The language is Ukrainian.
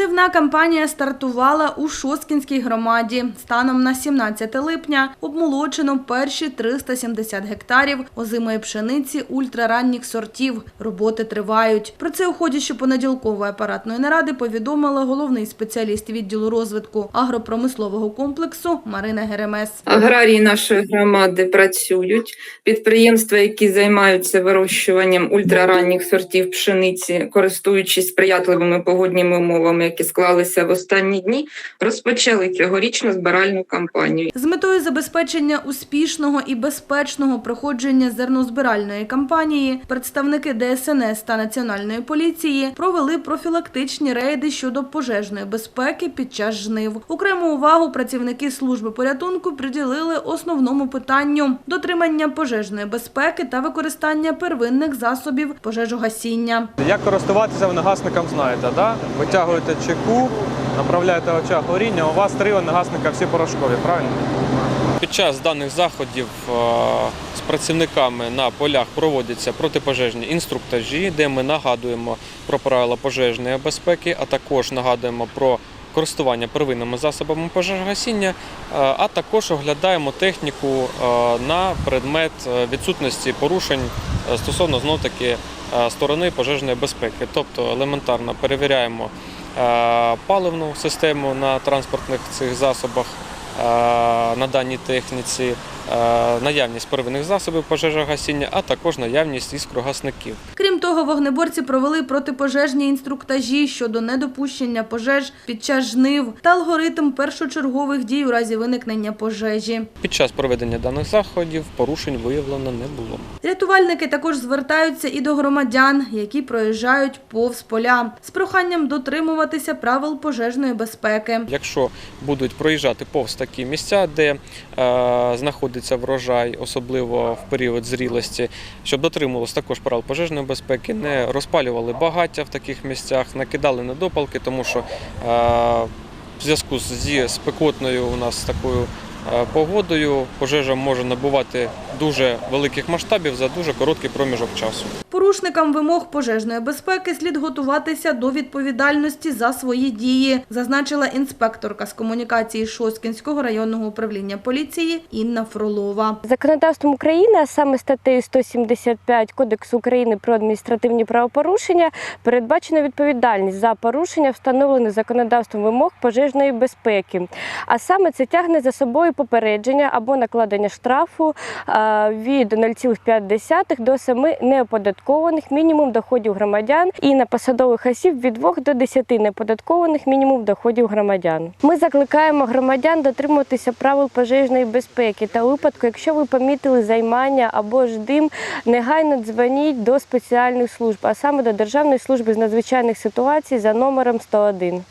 Жнивна кампанія стартувала у Шосткінській громаді. Станом на 17 липня обмолочено перші 370 гектарів озимої пшениці ультраранніх сортів. Роботи тривають. Про це у ході щопонеділкової апаратної наради повідомила головний спеціаліст відділу розвитку агропромислового комплексу Марина Геремес. Аграрії нашої громади працюють. Підприємства, які займаються вирощуванням ультраранніх сортів пшениці, користуючись сприятливими погодніми умовами, які склалися в останні дні, розпочали цьогорічну збиральну кампанію. З метою забезпечення успішного і безпечного проходження зернозбиральної кампанії представники ДСНС та Національної поліції провели профілактичні рейди щодо пожежної безпеки під час жнив. Окрему увагу працівники служби порятунку приділили основному питанню дотримання пожежної безпеки та використання первинних засобів пожежогасіння. Як користуватися вогнегасником, знаєте, да? Витягуєте чеку, направляєте в очах горіння, у вас три вогнегасника всі порошкові, правильно? Під час даних заходів е, з працівниками на полях проводяться протипожежні інструктажі, де ми нагадуємо про правила пожежної безпеки, а також нагадуємо про користування первинними засобами пожежогасіння, е, а також оглядаємо техніку е, на предмет відсутності порушень стосовно знов таки сторони пожежної безпеки. Тобто елементарно перевіряємо паливну систему на транспортних цих засобах е, на даній техніці, е, наявність первинних засобів пожежогасіння, а також наявність іскрогасників. Того, вогнеборці провели протипожежні інструктажі щодо недопущення пожеж під час жнив та алгоритм першочергових дій у разі виникнення пожежі. Під час проведення даних заходів порушень виявлено не було. Рятувальники також звертаються і до громадян, які проїжджають повз поля, з проханням дотримуватися правил пожежної безпеки. Якщо будуть проїжджати повз такі місця, де е, знаходиться врожай, особливо в період зрілості, щоб дотримувалися також правил пожежної безпеки, не розпалювали багаття в таких місцях, накидали недопалки, тому що е, в зв'язку зі спекотною у нас такою е, погодою пожежа може набувати дуже великих масштабів за дуже короткий проміжок часу. Порушникам вимог пожежної безпеки слід готуватися до відповідальності за свої дії, зазначила інспекторка з комунікації Шосткінського районного управління поліції Інна Фролова. Законодавством України, а саме статтею 175 Кодексу України про адміністративні правопорушення, передбачена відповідальність за порушення встановлених законодавством вимог пожежної безпеки. А саме це тягне за собою попередження або накладення штрафу а, від 0,5 до 7 неоподаткованих мінімум доходів громадян і на посадових осіб від 2 до 10 неоподаткованих мінімум доходів громадян. Ми закликаємо громадян дотримуватися правил пожежної безпеки та випадку, якщо ви помітили займання або ж дим, негайно дзвоніть до спеціальних служб, а саме до Державної служби з надзвичайних ситуацій за номером 101.